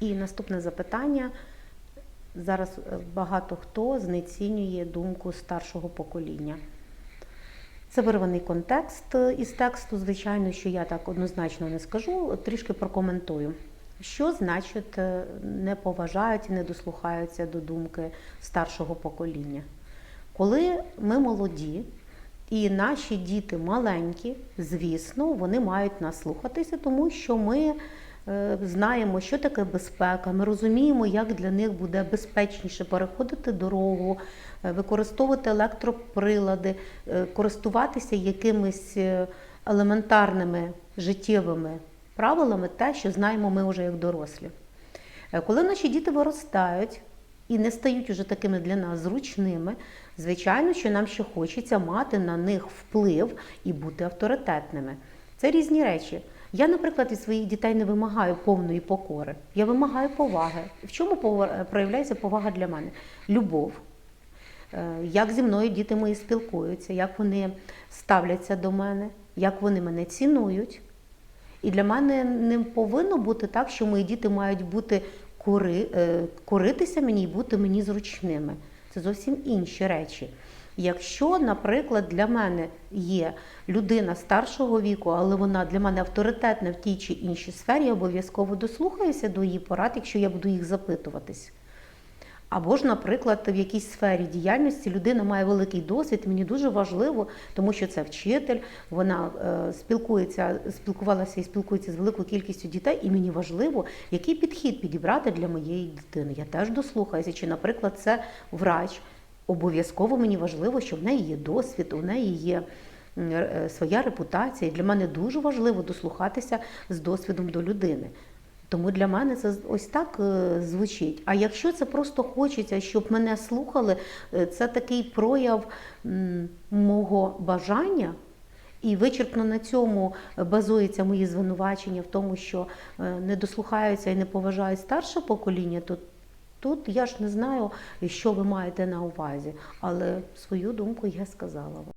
І наступне запитання. Зараз е, багато хто знецінює думку старшого покоління. Це вирваний контекст е, із тексту, звичайно, що я так однозначно не скажу, трішки прокоментую. Що значить е, не поважають і не дослухаються до думки старшого покоління? Коли ми молоді і наші діти маленькі, звісно, вони мають нас слухатися, тому що ми знаємо, що таке безпека, ми розуміємо, як для них буде безпечніше переходити дорогу, е, використовувати електроприлади, е, користуватися якимись е, елементарними життєвими правилами, те, що знаємо ми вже як дорослі. Е, Коли наші діти виростають і не стають уже такими для нас зручними, звичайно, що нам ще хочеться мати на них вплив і бути авторитетними. Це різні речі. Я, наприклад, від своїх дітей не вимагаю повної покори. Я вимагаю поваги. В чому пова- проявляється повага для мене? Любов. Е, Як зі мною діти мої спілкуються, як вони ставляться до мене, як вони мене цінують. І для мене не повинно бути так, що мої діти мають бути кори, е, коритися мені і бути мені зручними. Це зовсім інші речі. Якщо, наприклад, для мене є людина старшого віку, але вона для мене авторитетна в тій чи іншій сфері, я обов'язково дослухаюся до її порад, якщо я буду їх запитуватись. Або ж, наприклад, в якійсь сфері діяльності людина має великий досвід. Мені дуже важливо, тому що це вчитель, вона е, спілкується, спілкувалася і спілкується з великою кількістю дітей, і мені важливо, який підхід підібрати для моєї дитини. Я теж дослухаюся. Чи, наприклад, це врач. Обов'язково мені важливо, що в неї є досвід, у неї є е, своя репутація. І для мене дуже важливо дослухатися з досвідом до людини. Тому для мене це ось так е, звучить. А якщо це просто хочеться, щоб мене слухали, е, це такий прояв мого бажання. І вичерпно на цьому базується мої звинувачення в тому, що е, не дослухаються і не поважають старше покоління, то тут я ж не знаю, що ви маєте на увазі, але свою думку я сказала вам.